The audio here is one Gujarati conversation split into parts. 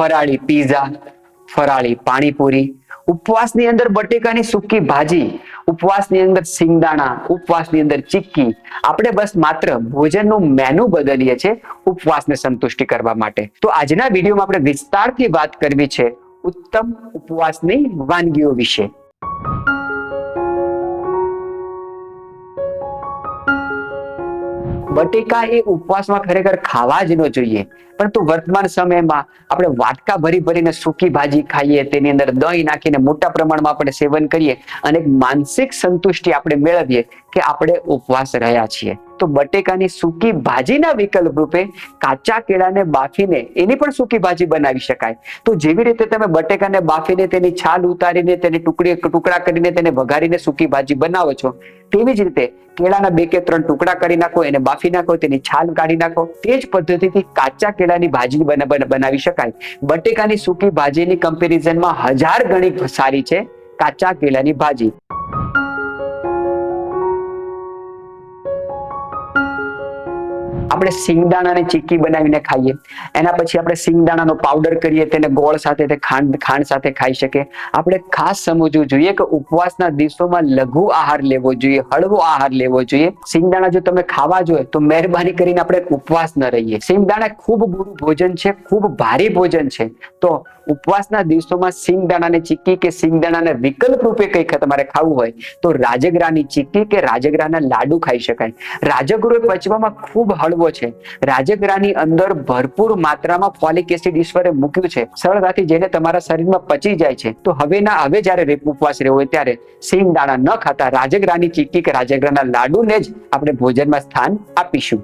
ફરાળી પીઝા ફરાળી પાણીપુરી, ઉપવાસની અંદર બટેકાની સૂકી ભાજી, ઉપવાસની અંદર સિંગદાણા ઉપવાસની અંદર ચીક્કી, આપણે બસ માત્ર ભોજનનું મેનુ બદલીએ છીએ ઉપવાસને સંતુષ્ટિ કરવા માટે. તો આજના વિડીયોમાં આપણે વિસ્તારથી વાત કરવી છે ઉત્તમ ઉપવાસની વાનગીઓ વિશે. બટેકા એ ઉપવાસમાં ખરેખર ખાવા જ ન જોઈએ. પરંતુ વર્તમાન સમયમાં આપણે વાટકા ભરી ભરીને સૂકી ભાજી ખાઈએ, તેની અંદર દહીં નાખીને મોટા પ્રમાણમાં આપણે સેવન કરીએ અને માનસિક સંતુષ્ટિ આપણે મેળવીએ કે આપણે ઉપવાસ રહ્યા છીએ. તો બટેકાની સૂકી ભાજીના વિકલ્પ રૂપે કાચા કેળાને બાફીને એની પણ સૂકી ભાજી બનાવી શકાય. તો જેવી રીતે તમે બટેકાને બાફીને તેની છાલ ઉતારીને તેને ટુકડી, ટુકડા કરીને તેને વઘારીને સૂકી ભાજી બનાવો છો, તેવી જ રીતે કેળાના બે કે ત્રણ ટુકડા કરી નાખો, એને બાફી નાખો, તેની છાલ કાઢી નાખો, તે જ પદ્ધતિથી કાચા કેળાની ભાજી બના- બના- બનાવી શકાય. બટેકાની સૂકી ભાજીની કમ્પેરિઝનમાં હજાર ગણી સારી છે કાચા કેળાની ભાજી. આપણે સિંગદાણાની ચીકી બનાવીને ખાઈએ. એના પછી આપણે સિંગદાણાનો પાવડર કરીએ, તેને ગોળ સાથે તે ખાંડ ખાંડ સાથે ખાઈ શકીએ. આપણે ખાસ સમજવું જોઈએ કે ઉપવાસના દિવસોમાં લઘુ આહાર લેવો જોઈએ, હળવો આહાર લેવો જોઈએ. સિંગદાણા જો તમે ખાવા જોઈએ, તો મહેરબાની કરીને આપણે ઉપવાસ ન રહીએ. સિંગદાણા ખૂબ ભોજન છે, ખૂબ ભારે ભોજન છે. તો ઉપવાસના દિવસોમાં સિંગદાણાની ચીક્કી કે સિંગદાણાને વિકલ્પ રૂપે કંઈક તમારે ખાવું હોય, તો રાજગરાની ચીક્કી કે રાજગરાના લાડુ ખાઈ શકાય. રાજગરો પચવામાં ખૂબ હળવો છે. રાજગરાની અંદર ભરપૂર માત્રામાં ફોલિક એસિડ ઈશ્વરે મૂક્યું છે. સરળતાથી જેને તમારા શરીરમાં પચી જાય છે, તો હવે ના હવે જ્યારે ઉપવાસ રહેવો હોય ત્યારે સિંગદાણા ન ખાતા રાજગરાની ચીક્કી કે રાજગરાના લાડુને જ આપણે ભોજનમાં સ્થાન આપીશું.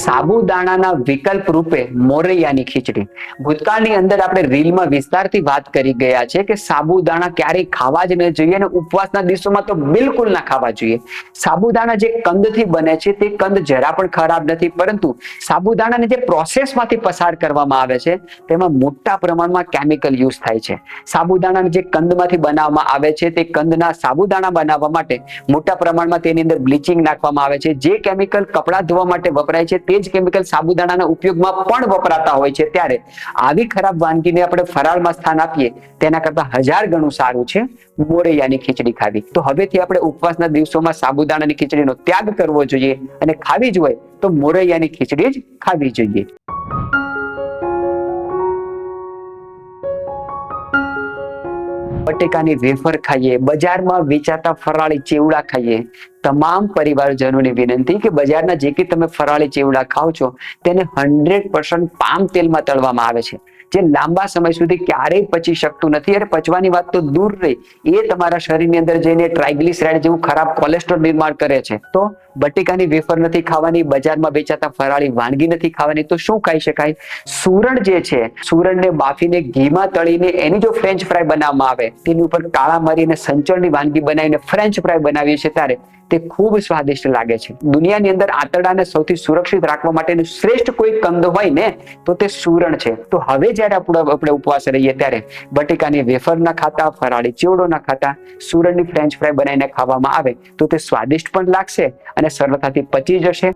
સાબુદાણાના વિકલ્પ રૂપે મોરૈયાની ખીચડી. ભૂતકાળની અંદર આપણે રીલમાં વિસ્તારથી વાત કરી ગયા છે કે સાબુદાણા ક્યારેય ખાવા જ ન જોઈએ અને ઉપવાસના દિવસોમાં તો બિલકુલ ના ખાવા જોઈએ. સાબુદાણા જે કંદથી બને છે તે કંદ જરા પણ ખરાબ નથી, પરંતુ સાબુદાણાને જે પ્રોસેસમાંથી પસાર કરવામાં આવે છે, તેમાં મોટા પ્રમાણમાં કેમિકલ યુઝ થાય છે. સાબુદાણાને જે કંદમાંથી બનાવવામાં આવે છે, તે કંદના સાબુદાણા બનાવવા માટે મોટા પ્રમાણમાં તેની અંદર બ્લીચિંગ નાખવામાં આવે છે. જે કેમિકલ કપડાં ધોવા માટે વપરાય છે તે જ કેમિકલ સાબુદાણાના ઉપયોગમાં પણ વપરાતા હોય છે. ત્યારે આવી ખરાબ વાનગીને આપણે ફરાળમાં સ્થાન આપીએ, તેના કરતા હજાર ગણું સારું છે મોરૈયાની ખીચડી ખાવી. તો હવેથી આપણે ઉપવાસના દિવસોમાં સાબુદાણાની ખીચડીનો ત્યાગ કરવો જોઈએ અને ખાવી જ હોય તો મોરૈયાની ખીચડી જ ખાવી જોઈએ. બટેકાની વેફર ખાઈએ, બજારમાં વેચાતા ફરાળી ચેવડા ખાઈએ. તમામ પરિવારજનોની વિનંતી કે બજારના જે કે તમે ફરાળી ચેવડા ખાઓ છો, તેને હંડ્રેડ પર્સન્ટ પામ તેલમાં તળવામાં આવે છે. જે લાંબા સમય સુધી ક્યારેય પચી શકતું નથી અને પચવાની વાત તો દૂર રહી. એ તમારા શરીરની અંદર જઈને ટ્રાઇગ્લિસરાઇડ જેવું ખરાબ કોલેસ્ટ્રોલ નિર્માણ કરે છે. તો બટેકાની વેફર નથી ખાવાની, બજારમાં વેચાતા ફરાળી વાનગી નથી ખાવાની, તો શું ખાઈ શકાય? સુરણ જે છે, સુરણને બાફીને ઘીમાં તળીને એની જો ફ્રેન્ચ ફ્રાય બનાવવામાં આવે, તેની ઉપર કાળા મરીને સંચળની વાનગી બનાવીને ફ્રેન્ચ ફ્રાય બનાવીએ છીએ ત્યારે તે ખૂબ સ્વાદિષ્ટ લાગે છે. દુનિયાની અંદર આંતરડાને સૌથી સુરક્ષિત રાખવા માટેનું શ્રેષ્ઠ કોઈ કંદ હોય ને, તો તે સુરણ છે. તો હવે જ્યારે આપણે આપણે ઉપવાસ રહીએ ત્યારે બટેકાની વેફર ના ખાતા, ફરાળી ચેવડો ના ખાતા, સુરણની ફ્રેન્ચ ફ્રાય બનાવીને ખાવામાં આવે, તો તે સ્વાદિષ્ટ પણ લાગશે અને સરળતાથી પચી જશે.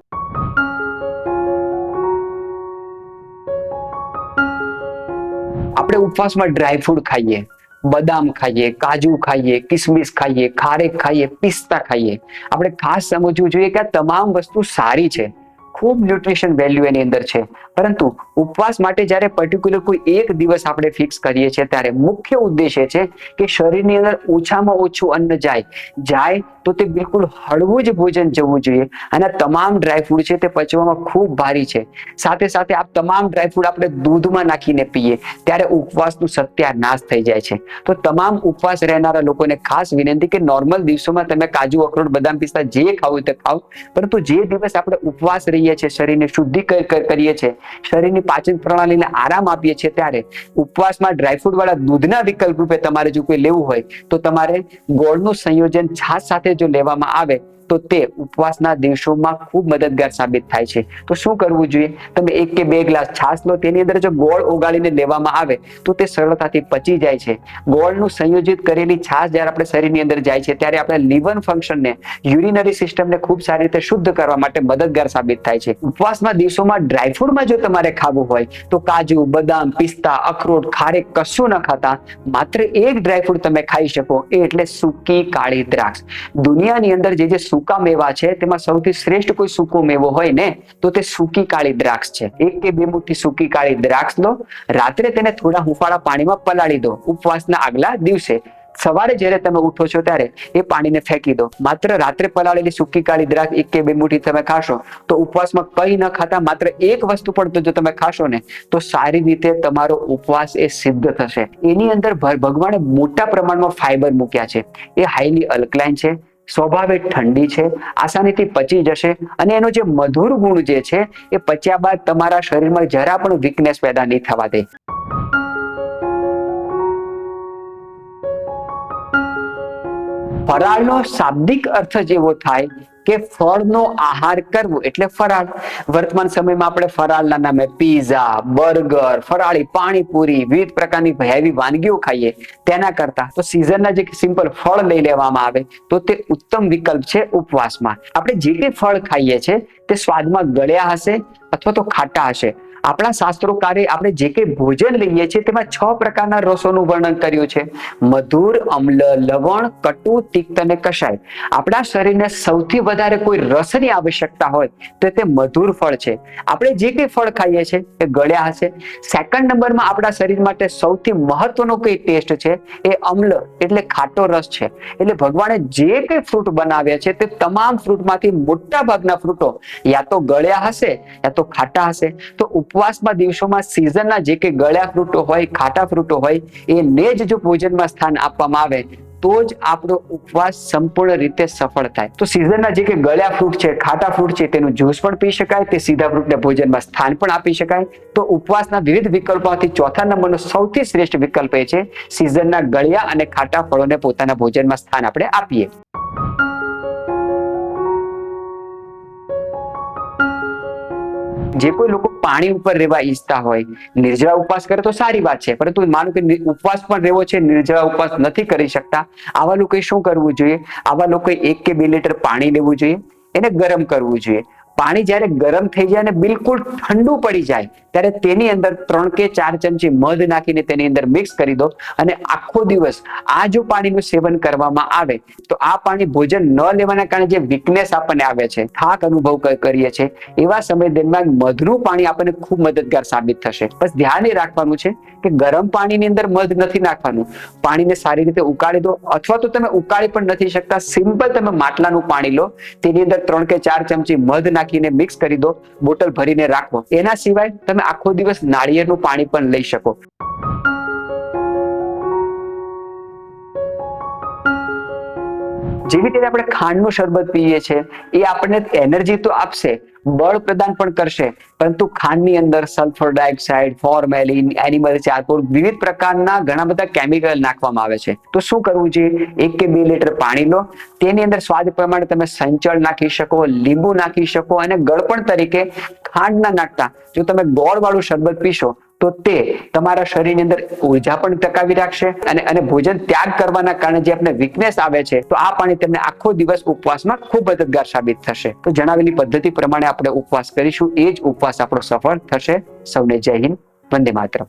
આપણે ઉપવાસમાં ડ્રાય ફ્રૂટ ખાઈએ, બદામ ખાઈએ, કાજુ ખાઈએ, કિસમિસ ખાઈએ, ખારેક ખાઈએ, પિસ્તા ખાઈએ. આપણે ખાસ સમજવું જોઈએ કે આ તમામ વસ્તુ સારી છે. ખૂબ ન્યુટ્રિશન વેલ્યુ એની અંદર છે. પરંતુ ઉપવાસ માટે જ્યારે પર્ટિક્યુલર કોઈ એક દિવસ આપણે ફિક્સ કરીએ છીએ, ત્યારે મુખ્ય ઉદ્દેશ એ છે કે શરીરની અંદર ઓછામાં ઓછું અન્ન જાય. જાય તો તે બિલકુલ હળવું જ ભોજન જવું જોઈએ અને તમામ ડ્રાયફ્રૂટ છે તે પચવામાં ખૂબ ભારી છે. સાથે સાથે આ તમામ ડ્રાયફ્રૂટ આપણે દૂધમાં નાખીને પીએ, ત્યારે ઉપવાસનું સત્યાનાશ થઈ જાય છે. તો તમામ ઉપવાસ રહેનારા લોકોને ખાસ વિનંતી કે નોર્મલ દિવસોમાં તમે કાજુ, અખરોટ, બદામ પિસ્તા જે ખાવું તે ખાવ પરંતુ જે દિવસ આપણે ઉપવાસ રહીએ છીએ, શરીરને શુદ્ધિ કરીએ છીએ શરીરની પાચન પ્રણાલીને આરામ આપીએ છીએ ત્યારે ઉપવાસમાં ડ્રાયફ્રૂટ વાળા દૂધના વિકલ્પ રૂપે તમારે જો કોઈ લેવું હોય તો તમારે ગોળનું સંયોજન છાશ સાથે જો લેવામાં આવે તો તે ઉપવાસના દિવસોમાં ખૂબ મદદગાર સાબિત થાય છે. તો શું કરવું જોઈએ? તમે એક કે બે ગ્લાસ છાશ લો, તેની અંદર જો ગોળ ઓગાળીને લેવામાં આવે, તો તે સરળતાથી પચી જાય છે. ગોળનું સંયોજિત કરેલી છાશ જ્યારે આપણે શરીરની અંદર જાય છે, ત્યારે આપણે લીવર ફંક્શનને, યુરિનરી સિસ્ટમને ખૂબ સારી રીતે શુદ્ધ કરવા માટે મદદગાર સાબિત થાય છે. ઉપવાસના દિવસોમાં ડ્રાયફ્રૂટમાં જો તમારે ખાવું હોય, તો કાજુ, બદામ, પિસ્તા, અખરોટ ખારેક કશું ન ખાતા, માત્ર એક ડ્રાયફ્રૂટ તમે ખાઈ શકો એટલે સૂકી કાળી દ્રાક્ષ. દુનિયાની અંદર જે જે સૂકા મેવા છે, તેમાં સૌથી શ્રેષ્ઠ કોઈ સૂકો મેવો હોય ને, તો તે સૂકી કાળી દ્રાક્ષ છે. એક કે બે મુઠ્ઠી સૂકી કાળી દ્રાક્ષ લો રાત્રે તેને થોડા હુંફાળા પાણીમાં પલાળી દો, ઉપવાસના આગલા દિવસે. સવારે જ્યારે તમે ઉઠો છો ત્યારે એ પાણીને ફેંકી દો. માત્ર રાત્રે પલાળેલી સૂકી કાળી દ્રાક્ષ, એક કે બે મુઠ્ઠી તમે ખાશો, તો ઉપવાસમાં કંઈ ન ખાતા, માત્ર એક વસ્તુ પણ જો તમે ખાશો ને, તો સારી રીતે તમારો ઉપવાસ એ સિદ્ધ થશે. એની અંદર ભગવાને મોટા પ્રમાણમાં ફાઈબર મૂક્યા છે. એ હાઈલી અલ્કલાઇન છે. સ્વભાવે ઠંડી છે, આસાનીથી પચી જશે અને એનો જે મધુર ગુણ જે છે, એ પચ્યા બાદ તમારા શરીરમાં જરા પણ વીકનેસ પેદા નહીં થવા દે. ફરાળનો શાબ્દિક અર્થ જ એવો થાય કે ફળનો આહાર કરવો એટલે ફરાળ. વર્તમાન સમયમાં આપણે ફરાળના નામે પીઝા બર્ગર ફરાળી, પાણીપુરી, વિવિધ પ્રકારની ભયાવી વાનગીઓ ખાઈએ તેના કરતા. તો સિઝનના જે સિમ્પલ ફળ લઈ લેવામાં આવે, તો તે ઉત્તમ વિકલ્પ છે ઉપવાસમાં. આપણે જે કંઈ ફળ ખાઈએ છીએ તે સ્વાદમાં ગળ્યા હશે અથવા તો ખાટા હશે. આપણા શાસ્ત્રોકારે આપણે જે કંઈ ભોજન લઈએ છીએ તેમાં છ પ્રકારના રસોનું વર્ણન કર્યું છે. મધુર, અમ્લ, લવણ, કટુ, તિક્ત અને કષાય આપણા શરીરને સૌથી વધારે કોઈ રસની આવશ્યકતા હોય તો તે મધુર ફળ છે. આપણે જે કંઈ ફળ ખાઈએ છીએ એ ગળ્યા હશે. સેકન્ડ નંબરમાં આપણા શરીર માટે સૌથી મહત્વનો કઈ ટેસ્ટ છે એ અમ્લ એટલે ખાટો રસ છે. એટલે ભગવાને જે કંઈ ફ્રૂટ બનાવ્યા છે તે તમામ ફ્રૂટમાંથી મોટા ભાગના ફ્રૂટો યા તો ગળ્યા હશે, યા તો ખાટા હશે. તો ઉપવાસમાં દિવસોમાં સિઝનના જે કે ગળ્યા ફ્રૂટો હોય, ખાટા ફ્રૂટો હોય એને જ જો ભોજનમાં સ્થાન આપવામાં આવે, તો જ આપણો ઉપવાસ સંપૂર્ણ રીતે સફળ થાય. તો સિઝનના જે કે ગળ્યા ફ્રૂટ છે, ખાટા ફ્રૂટ છે, તેનું જ્યુસ પણ પી શકાય, તે સીધા ફ્રૂટને ભોજનમાં સ્થાન પણ આપી શકાય. તો ઉપવાસના વિવિધ વિકલ્પોમાંથી ચોથા નંબરનો સૌથી શ્રેષ્ઠ વિકલ્પ એ છે સિઝનના ગળ્યા અને ખાટા ફળોને પોતાના ભોજનમાં સ્થાન આપણે આપીએ. જે કોઈ લોકો પાણી ઉપર રહેવા ઈચ્છતા હોય, નિર્જળા ઉપવાસ કરે તો સારી વાત છે, પરંતુ માનો કે ઉપવાસ પણ રહેવો છે, નિર્જળા ઉપવાસ નથી કરી શકતા, આવા લોકોએ શું કરવું જોઈએ? આવા લોકોએ એક કે બે લીટર પાણી લેવું જોઈએ, એને ગરમ કરવું જોઈએ. પાણી જ્યારે ગરમ થઈ જાય અને બિલકુલ ઠંડુ પડી જાય, ત્યારે તેની અંદર ત્રણ કે ચાર ચમચી મધ નાખીને તેની અંદર મિક્સ કરી દો અને આખો દિવસ આ જો પાણીનું સેવન કરવામાં આવે, તો આ પાણી ભોજન ન લેવાના કારણે જે વીકનેસ આપણને આવે છે, થાક અનુભવ કરીએ છીએ એવા સમય દરમિયાન મધનું પાણી આપણને ખૂબ મદદગાર સાબિત થશે. બસ ધ્યાન એ રાખવાનું છે કે ગરમ પાણીની અંદર મધ નથી નાખવાનું. પાણીને સારી રીતે ઉકાળી દો, અથવા તો તમે ઉકાળી પણ નથી શકતા. સિમ્પલ તમે માટલાનું પાણી લો, તેની અંદર ત્રણ કે ચાર ચમચી મધ નાખીને મિક્સ કરી દો બોટલ ભરીને રાખો. એના સિવાય તમે આખો દિવસ નાળિયેરનું પાણી પણ લઈ શકો. જેવી રીતે આપણે ખાંડનું શરબત પીએ છીએ, એ આપણને એનર્જી તો આપશે, બળ પ્રદાન પણ કરશે, પરંતુ ખાંડની અંદર sulphur dioxide, formalin, animal charcoal વિવિધ પ્રકારના ઘણા બધા કેમિકલ નાખવામાં આવે છે. તો શું કરવું જોઈએ? એક કે બે લીટર પાણી લો. તેની અંદર સ્વાદ પ્રમાણે તમે સંચળ નાખી શકો, લીંબુ નાખી શકો અને ગળપણ તરીકે ખાંડ ના નાખતા, જો તમે ગોળવાળું શરબત પીશો તો તે તમારા શરીરની અંદર ઊર્જા પણ ટકાવી રાખશે અને અને ભોજન ત્યાગ કરવાના કારણે જે આપણે વીકનેસ આવે છે, તો આ પાણી તમને આખો દિવસ ઉપવાસમાં ખૂબ મદદગાર સાબિત થશે. તો જણાવેલી પદ્ધતિ પ્રમાણે આપણે ઉપવાસ કરીશું. એ જ ઉપવાસ આપણો સફળ થશે. સૌને જય હિન્દ. વંદે માતરમ.